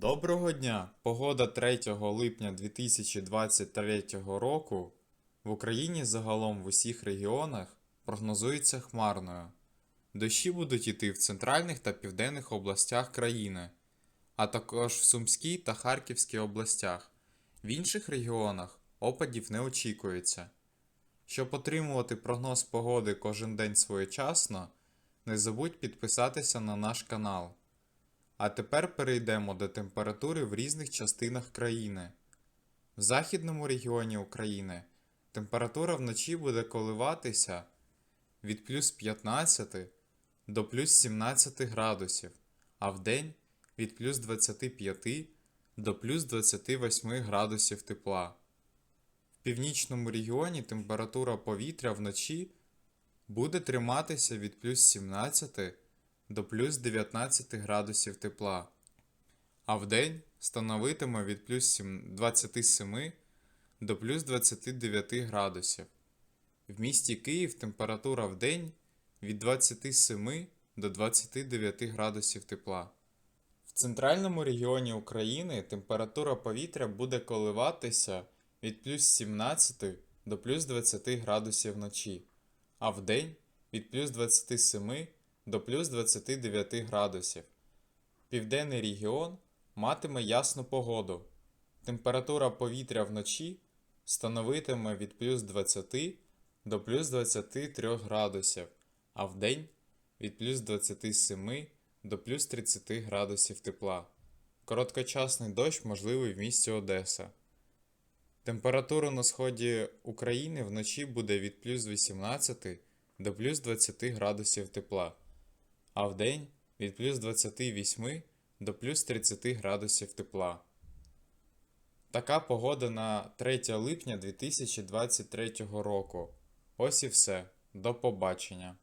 Доброго дня! Погода 3 липня 2023 року в Україні загалом в усіх регіонах прогнозується хмарною. Дощі будуть йти в центральних та південних областях країни, а також в Сумській та Харківській областях. В інших регіонах опадів не очікується. Щоб отримувати прогноз погоди кожен день своєчасно, не забудь підписатися на наш канал. А тепер перейдемо до температури в різних частинах країни. В західному регіоні України температура вночі буде коливатися від плюс 15 до плюс 17 градусів, а вдень від плюс 25 до плюс 28 градусів тепла. В північному регіоні температура повітря вночі буде триматися від плюс 17 до плюс 19 градусів тепла, а вдень становитиме від плюс 27 до плюс 29 градусів. В місті Київ температура вдень від 27 до 29 градусів тепла. В центральному регіоні України температура повітря буде коливатися від плюс 17 до плюс 20 градусів вночі, а вдень від плюс 27 до плюс 29 градусів. Південний регіон матиме ясну погоду. Температура повітря вночі становитиме від плюс 20 до плюс 23 градусів, а вдень від плюс 27 до плюс 30 градусів тепла. Короткочасний дощ можливий в місті Одеса. Температура на сході України вночі буде від плюс 18 до плюс 20 градусів тепла, а вдень від плюс 28 до плюс 30 градусів тепла. Така погода на 3 липня 2023 року. Ось і все. До побачення.